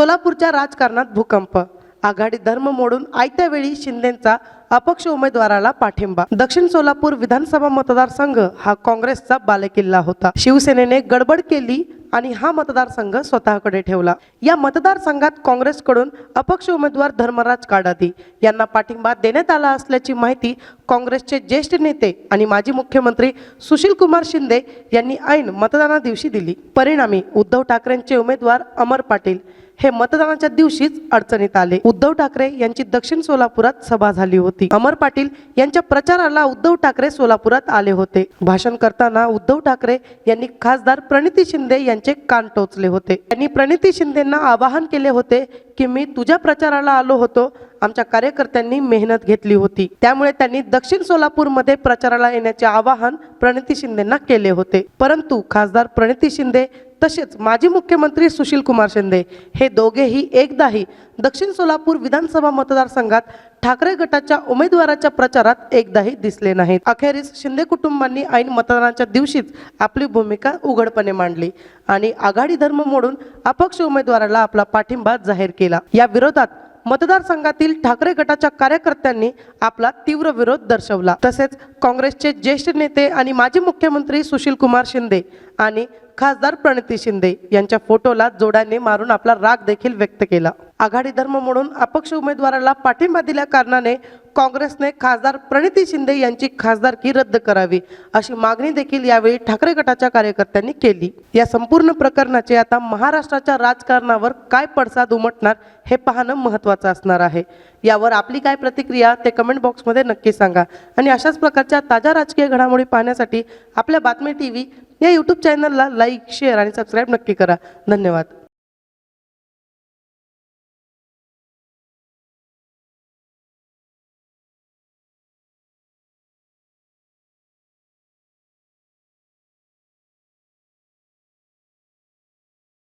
सोलापूरच्या राजकारणात भूकंप. आघाडी धर्म मोडून आयत्या वेळी शिंदेचा अपक्ष उमेदवाराला पाठिंबा. दक्षिण सोलापूर विधानसभा मतदारसंघ हा काँग्रेसचा बालेकिल्ला होता. शिवसेनेने गडबड केली आणि हा मतदारसंघ स्वतःकडे ठेवला. या मतदारसंघात काँग्रेसकडून अपक्ष उमेदवार धर्मराज काडादी यांना पाठिंबा देण्यात आला असल्याची माहिती काँग्रेसचे ज्येष्ठ नेते आणि माजी मुख्यमंत्री सुशील कुमार शिंदे यांनी ऐन मतदाना दिवशी दिली. परिणामी उद्धव ठाकरेंचे उमेदवार अमर पाटील हे मतदानाच्या दिवशीच अडचणीत आले. उद्धव ठाकरे यांची दक्षिण सोलापुरात सभा झाली होती. अमर पाटील यांच्या प्रचाराला उद्धव ठाकरे सोलापुरात आले होते. भाषण करताना उद्धव ठाकरे यांनी खासदार प्रणिती शिंदे यांचे कान टोचले होते. त्यांनी प्रणिती शिंदेंना आवाहन केले होते की मी तुझ्या प्रचाराला आलो होतो. आमच्या कार्यकर्त्यांनी मेहनत घेतली होती. त्यामुळे त्यांनी दक्षिण सोलापूरमध्ये प्रचाराला येण्याचे आवाहन प्रणिती शिंदेंना केले होते. परंतु खासदार प्रणिती शिंदे तसेच माजी मुख्यमंत्री सुशील कुमार शिंदे हे दोघेही एकदाही दक्षिण सोलापूर विधानसभा मतदारसंघात ठाकरे गटाच्या उमेदवाराच्या प्रचारात एकदाही दिसले नाहीत. अखेरीस शिंदे कुटुंबांनी ऐन मतदानाच्या दिवशीच आपली भूमिका उघडपणे मांडली आणि आघाडी धर्म मोडून अपक्ष उमेदवाराला आपला पाठिंबा जाहीर केला. या विरोधात मतदारसंघातील ठाकरे गटाच्या कार्यकर्त्यांनी आपला तीव्र विरोध दर्शवला. तसेच काँग्रेसचे ज्येष्ठ नेते आणि माजी मुख्यमंत्री सुशील कुमार शिंदे आणि खासदार प्रणिती शिंदे यांच्या फोटोला जोड्याने मारून आपला राग देखील व्यक्त केला. आघाडी धर्म म्हणून अपक्ष उमेदवाराला पाठिंबा दिल्या कारणाने काँग्रेसने खासदार प्रणिती शिंदे यांची खासदारकी रद्द करावी अशी मागणी देखील यावेळी ठाकरे गटाच्या कार्यकर्त्यांनी केली. या संपूर्ण प्रकरणाचे आता महाराष्ट्राच्या राजकारणावर काय पडसाद उमटणार हे पाहणं महत्त्वाचं असणार आहे. यावर आपली काय प्रतिक्रिया ते कमेंट बॉक्समध्ये नक्की सांगा. आणि अशाच प्रकारच्या ताज्या राजकीय घडामोडी पाहण्यासाठी आपल्या बातमी टी व्ही या यूट्यूब चॅनलला लाईक शेअर आणि सबस्क्राईब नक्की करा. धन्यवाद.